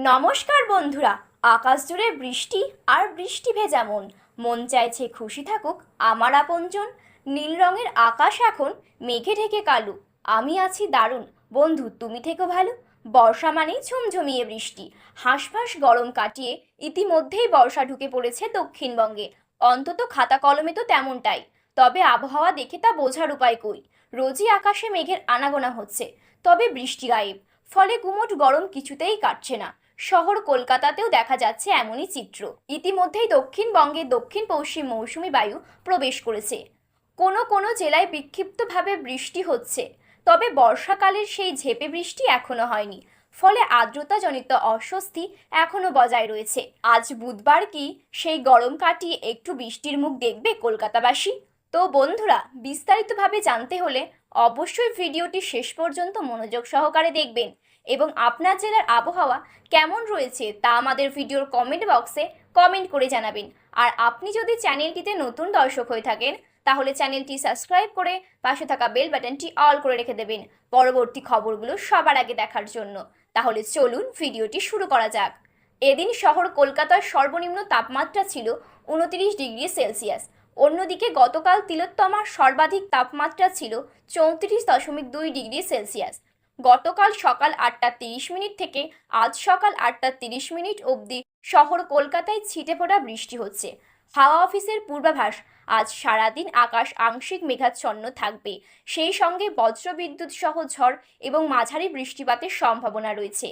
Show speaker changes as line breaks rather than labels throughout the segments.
নমস্কার বন্ধুরা, আকাশ জুড়ে বৃষ্টি আর বৃষ্টি ভেজা মন। মন চাইছে খুশি থাকুক আমার আপনজন। নীল রঙের আকাশ এখন মেঘে ঢেকে কালো। আমি আছি দারুণ। বন্ধু, তুমি থেকো ভালো। বর্ষা মানেই ঝুমঝুমিয়ে বৃষ্টি। হাঁসফাঁস গরম কাটিয়ে ইতিমধ্যেই বর্ষা ঢুকে পড়েছে দক্ষিণবঙ্গে। অন্তত খাতা কলমে তো তেমনটাই। তবে আবহাওয়া দেখে তা বোঝার উপায় কই? রোজই আকাশে মেঘের আনাগোনা হচ্ছে। তবে বৃষ্টি গায়েব। ফলে গুমোট গরম কিছুতেই কাটছে না। শহর কলকাতাতেও দেখা যাচ্ছে এমনই চিত্র। ইতিমধ্যেই দক্ষিণবঙ্গে দক্ষিণ পশ্চিম মৌসুমি বায়ু প্রবেশ করেছে। কোনো কোনো জেলায় বিক্ষিপ্তভাবে বৃষ্টি হচ্ছে, তবে বর্ষাকালের সেই ঝেপে বৃষ্টি এখনও হয়নি। ফলে আর্দ্রতাজনিত অস্বস্তি এখনও বজায় রয়েছে। আজ বুধবার কি সেই গরম কাটিয়ে একটু বৃষ্টির মুখ দেখবে কলকাতাবাসী? তো বন্ধুরা, বিস্তারিতভাবে জানতে হলে অবশ্যই ভিডিওটি শেষ পর্যন্ত মনোযোগ সহকারে দেখবেন। এবং আপনার জেলার আবহাওয়া কেমন রয়েছে তা আমাদের ভিডিওর কমেন্ট বক্সে কমেন্ট করে জানাবেন। আর আপনি যদি চ্যানেলটিতে নতুন দর্শক হয়ে থাকেন, তাহলে চ্যানেলটি সাবস্ক্রাইব করে পাশে থাকা বেল বাটনটি অল করে রেখে দেবেন পরবর্তী খবরগুলো সবার আগে দেখার জন্য। তাহলে চলুন ভিডিওটি শুরু করা যাক। এদিন শহর কলকাতার সর্বনিম্ন তাপমাত্রা ছিল উনত্রিশ ডিগ্রি সেলসিয়াস। অন্যদিকে গতকাল তিলোত্তমার সর্বাধিক তাপমাত্রা ছিল চৌত্রিশ দশমিক দুই ডিগ্রি সেলসিয়াস। গতকাল সকাল আটটা তিরিশ মিনিট থেকে আজ সকাল আটটা তিরিশ মিনিট অবধি শহর কলকাতায় ছিটে ফোটা বৃষ্টি হচ্ছে। হাওয়া অফিসের পূর্বাভাস, আজ সারাদিন আকাশ আংশিক মেঘাচ্ছন্ন থাকবে। সেই সঙ্গে বজ্রবিদ্যুৎ সহ ঝড় এবং মাঝারি বৃষ্টিপাতের সম্ভাবনা রয়েছে।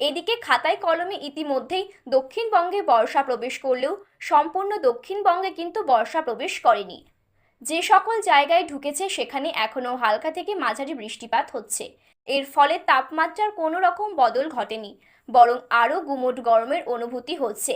এদিকে খাতায় কলমে ইতিমধ্যেই দক্ষিণবঙ্গে বর্ষা প্রবেশ করলেও সম্পূর্ণ দক্ষিণবঙ্গে কিন্তু বর্ষা প্রবেশ করেনি। যে সকল জায়গায় ঢুকেছে সেখানে এখনও হালকা থেকে মাঝারি বৃষ্টিপাত হচ্ছে। এর ফলে তাপমাত্রার কোনো রকম বদল ঘটেনি, বরং আরও গুমোট গরমের অনুভূতি হচ্ছে।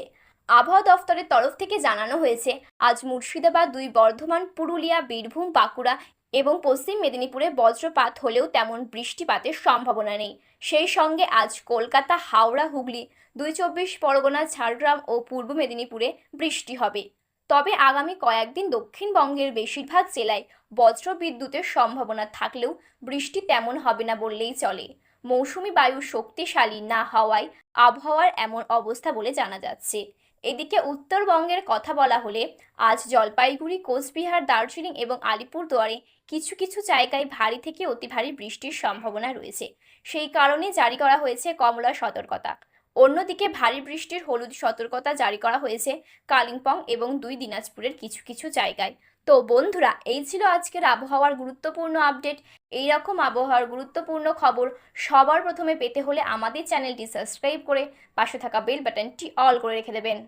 আবহাওয়া দফতরের তরফ থেকে জানানো হয়েছে, আজ মুর্শিদাবাদ দুই বর্ধমান, পুরুলিয়া, বীরভূম, বাঁকুড়া এবং পশ্চিম মেদিনীপুরে বজ্রপাত হলেও তেমন বৃষ্টিপাতের সম্ভাবনা নেই। সেই সঙ্গে আজ কলকাতা, হাওড়া, হুগলি, দুই চব্বিশ পরগনা, ঝাড়গ্রাম ও পূর্ব মেদিনীপুরে বৃষ্টি হবে। তবে আগামী কয়েকদিন দক্ষিণবঙ্গের বেশিরভাগ জেলায় বজ্র বিদ্যুতের সম্ভাবনা থাকলেও বৃষ্টি তেমন হবে না বললেই চলে। মৌসুমি বায়ু শক্তিশালী না হওয়ায় আবহাওয়ার এমন অবস্থা বলে জানা যাচ্ছে। এদিকে উত্তরবঙ্গের কথা বলা হলে আজ জলপাইগুড়ি, কোচবিহার, দার্জিলিং এবং আলিপুরদুয়ারে কিছু কিছু জায়গায় ভারী থেকে অতি ভারী বৃষ্টির সম্ভাবনা রয়েছে। সেই কারণে জারি করা হয়েছে কমলা সতর্কতা। অন্যদিকে ভারী বৃষ্টির হলুদ সতর্কতা জারি করা হয়েছে কালিম্পং এবং দুই দিনাজপুরের কিছু কিছু জায়গায়। তো বন্ধুরা, এই ছিল আজকের আবহাওয়ার গুরুত্বপূর্ণ আপডেট এই রকম আবহাওয়ার গুরুত্বপূর্ণ খবর সবার প্রথমে পেতে হলে আমাদের চ্যানেলটি সাবস্ক্রাইব করে পাশে থাকা বেল বাটনটি অল করে রেখে দেবেন।